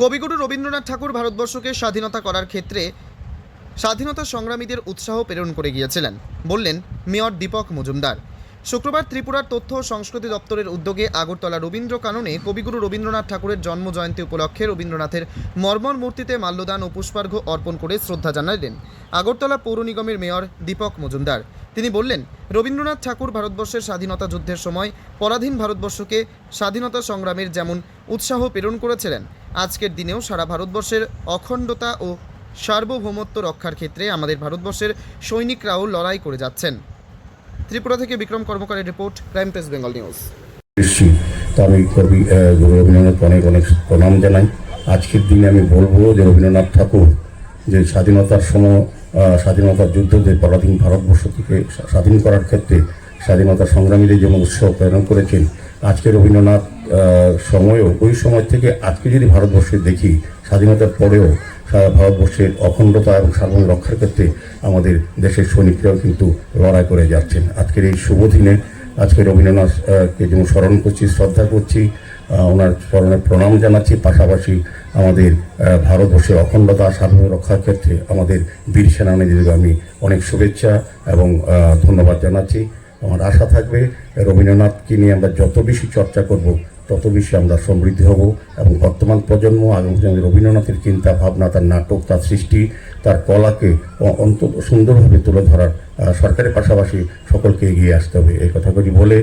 কবিগুরু রবীন্দ্রনাথ ঠাকুর ভারতবর্ষকে স্বাধীনতা করার ক্ষেত্রে স্বাধীনতা সংগ্রামীদের উৎসাহ প্রেরণ করে গিয়েছিলেন, বললেন মেয়র দীপক মজুমদার। শুক্রবার ত্রিপুরার তথ্য ও সংস্কৃতি দপ্তরের উদ্যোগে আগরতলা রবীন্দ্র কাননে কবিগুরু রবীন্দ্রনাথ ঠাকুরের জন্ম জয়ন্তী উপলক্ষে রবীন্দ্রনাথের মর্মর মূর্তিতে মাল্যদান ও পুষ্পার্ঘ্য অর্পণ করে শ্রদ্ধা জানালেন আগরতলা পৌর নিগমের মেয়র দীপক মজুমদার। তিনি বললেন, রবীন্দ্রনাথ ঠাকুর ভারতবর্ষের স্বাধীনতা যুদ্ধের সময় পরাধীন ভারতবর্ষকে স্বাধীনতা সংগ্রামের যেমন উৎসাহ প্রেরণ করেছিলেন আজকের দিনেও সারা ভারতবর্ষের অখণ্ডতা ও সার্বভৌমত্ব রক্ষার ক্ষেত্রে আমাদের ভারতবর্ষের সৈনিকরাও লড়াই করে যাচ্ছেন। ত্রিপুরা থেকে Bikram কর্মকারের report, crime press Bengal news. আমি কবি রবীন্দ্রনাথ অনেক অনেক প্রণাম জানাই। আজকের দিনে আমি বলব যে রবীন্দ্রনাথ ঠাকুর যে স্বাধীনতার সময় স্বাধীনতার যুদ্ধ যে পরাধীন ভারতবর্ষ থেকে স্বাধীন করার ক্ষেত্রে স্বাধীনতা সংগ্রামীদের যেমন উৎসাহ প্রেরণ করেছেন, আজকে রবীন্দ্রনাথ সময়ও, ওই সময় থেকে আজকে যদি ভারতবর্ষে দেখি, স্বাধীনতার পরেও সারা ভারতবর্ষের অখণ্ডতা এবং সার্বভৌম রক্ষার ক্ষেত্রে আমাদের দেশের সৈনিকরাও কিন্তু লড়াই করে যাচ্ছেন। আজকের এই শুভ দিনে, আজকে রবীন্দ্রনাথকে যেমন স্মরণ করছি, শ্রদ্ধা করছি ওনার স্মরণে প্রণাম জানাচ্ছি, পাশাপাশি আমাদের ভারতবর্ষের অখণ্ডতা, সার্বভৌম রক্ষার ক্ষেত্রে আমাদের বীর সেনানীদের আমি অনেক শুভেচ্ছা এবং ধন্যবাদ জানাচ্ছি। আমার আশা থাকবে, রবীন্দ্রনাথকে নিয়ে আমরা যত বেশি চর্চা করব তত বেশি আমরা সমৃদ্ধ হব এবং বর্তমান প্রজন্ম আগামী প্রজন্মের রবীন্দ্রনাথের চিন্তা ভাবনা, তার নাটক, তার সৃষ্টি, তার কলাকে অন্ত সুন্দরভাবে তুলে ধরার সরকারের পাশাপাশি সকলকে এগিয়ে আসতে হবে। এই কথাগুলি বলে